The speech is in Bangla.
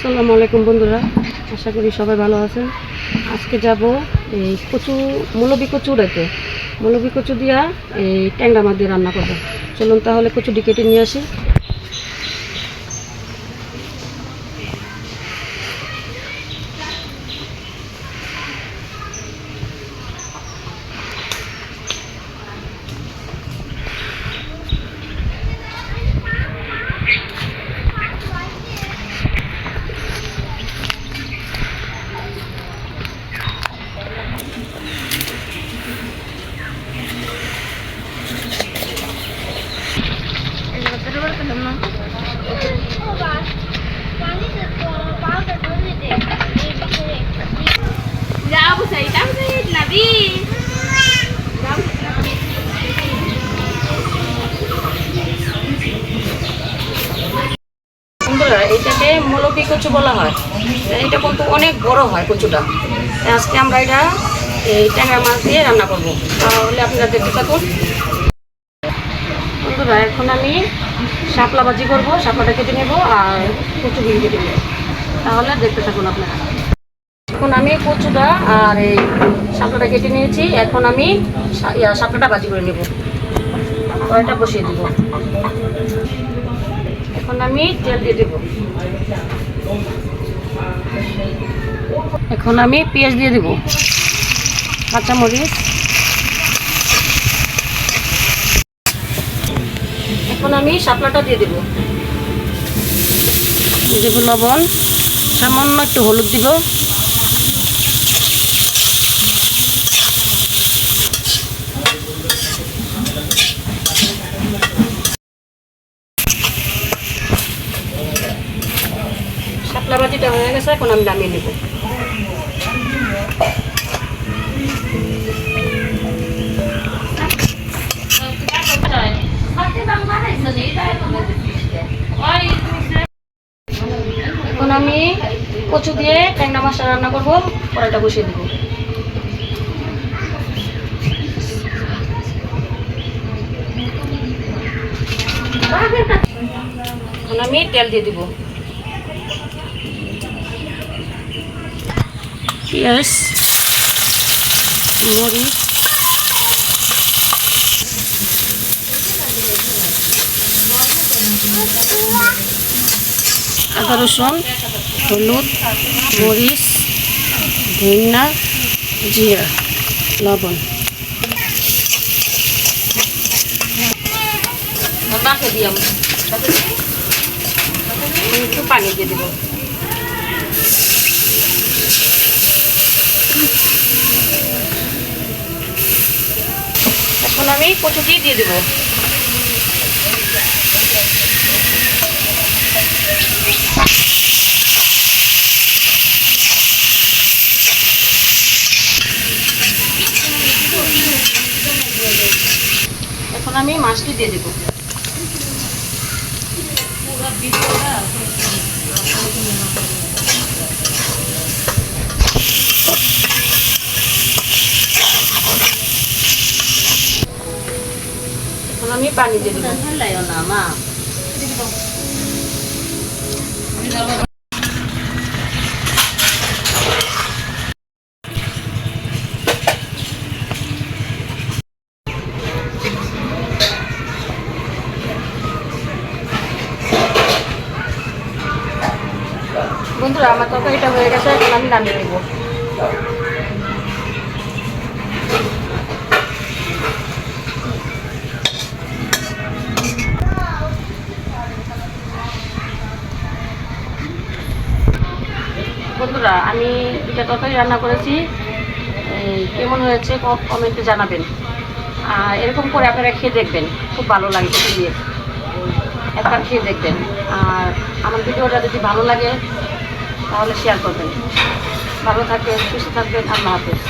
আসসালামু আলাইকুম বন্ধুরা, আশা করি সবাই ভালো আছেন। আজকে যাব এই কচু, মৌলবি কচু রেতে মৌলবি কচু দিয়া এই ট্যাংরা মাছ দিয়ে রান্না করব। চলুন তাহলে কচু ডিকেটে নিয়ে আসি। Tahu Nabi. বন্ধুরা এইটাকে কচু বলা হয়। এটা কিন্তু অনেক বড় হয় কচুটা। আজকে আমরা এটা, এই ট্যাংরা মাছ দিয়ে রান্না করব। তাহলে আপনারা দেখতে থাকুন বন্ধুরা, এখন আমি শাপলা ভাজি করব, শাপলাটা কেটে নেব আর কচু গুলি কেটে নেব। তাহলে দেখতে থাকুন আপনারা। এখন আমি কচুটা আর এই শাপলাটা কেটে নিয়েছি। এখন আমি শাপলাটা ভাজি করে নেব। কড়াইটা বসিয়ে দিব। এখন আমি তেল দিয়ে দেব। এখন আমি পেঁয়াজ দিয়ে দেব। কাঁচামরিচ। এখন আমি শাপলাটা দিয়ে দেব। দিয়ে দেবো লবণ। সামান্য একটু হলুদ দিব শাপলা ভাজিটা হয়ে গেছে, এখন আমি নামিয়ে নেব। এখন আমি কচু দিয়ে ট্যাংরা মাছটা রান্না করব কড়াইটা বসিয়ে দেবো। এখন আমি তেল দিয়ে দিব। পেঁয়াজ মরিচ আদা রসুন হলুদ মরিচ ধনিয়া জিরা লবণ। পানি দিয়ে দেবো। কচুটি দিয়ে দেবো। এখন আমি মাছটি দিয়ে দেবো। এখন পানি দিয়ে দেবো বন্ধুরা আমার তরকারিটা হয়ে গেছে এখন আমি নামিয়ে নেব বন্ধুরা, আমি দুটা তরকারি রান্না করেছি। কেমন হয়েছে কমেন্টে জানাবেন। আর এরকম করে আপনারা খেয়ে দেখবেন। খুব ভালো লাগে খেতে দিয়ে একবার খেয়ে দেখবেন। আর আমার ভিডিওটা যদি ভালো লাগে, তাহলে শেয়ার করবেন। ভালো থাকবেন সুস্থ থাকবেন। আল্লাহ হাফেজ।